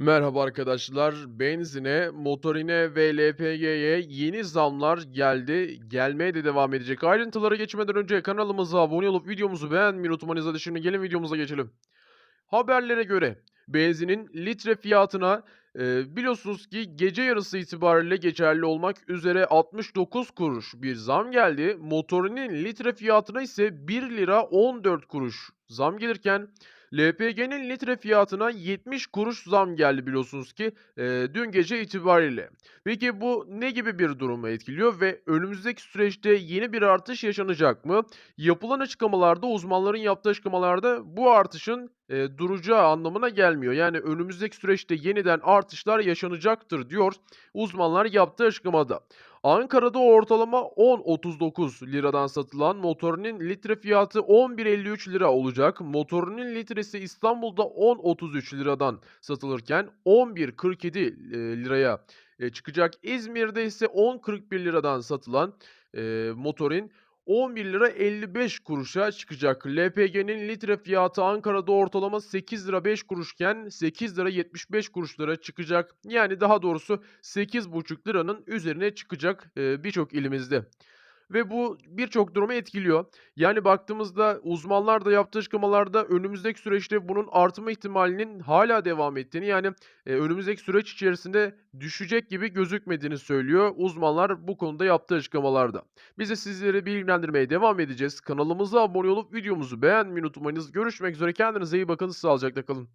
Merhaba arkadaşlar. Benzine, motorine ve LPG'ye yeni zamlar geldi. Gelmeye de devam edecek. Ayrıntılara geçmeden önce kanalımıza abone olup videomuzu beğenmeyi unutmayınız. Hadi şimdi gelin videomuza geçelim. Haberlere göre benzinin litre fiyatına e, biliyorsunuz ki gece yarısı itibariyle geçerli olmak üzere 69 kuruş bir zam geldi. Motorinin litre fiyatına ise 1 lira 14 kuruş zam gelirken LPG'nin litre fiyatına 70 kuruş zam geldi biliyorsunuz ki e, dün gece itibariyle. Peki bu ne gibi bir durumu etkiliyor ve önümüzdeki süreçte yeni bir artış yaşanacak mı? Yapılan açıklamalarda, uzmanların yaptığı açıklamalarda bu artışın, eee, duracağı anlamına gelmiyor. Yani önümüzdeki süreçte yeniden artışlar yaşanacaktır diyor uzmanlar yaptığı açıklamada. Ankara'da ortalama 10.39 liradan satılan motorinin litre fiyatı 11.53 lira olacak. Motorinin litresi İstanbul'da 10.33 liradan satılırken 11.47 eee, liraya, çıkacak. İzmir'de ise 10.41 liradan satılan, eee, motorin 11 lira 55 kuruşa çıkacak. LPG'nin litre fiyatı Ankara'da ortalama 8 lira 5 kuruşken 8 lira 75 kuruşlara çıkacak. Yani daha doğrusu 8,5 liranın üzerine çıkacak birçok ilimizde. Ve bu birçok durumu etkiliyor. Yani baktığımızda uzmanlar da yaptığı açıklamalarda önümüzdeki süreçte bunun artma ihtimalinin hala devam ettiğini yani eee, önümüzdeki süreç içerisinde düşecek gibi gözükmediğini söylüyor uzmanlar bu konuda yaptığı açıklamalarda. Biz de sizleri bilgilendirmeye devam edeceğiz. Kanalımıza abone olup videomuzu beğenmeyi unutmayınız. Görüşmek üzere kendinize iyi bakın sağlıcakla kalın.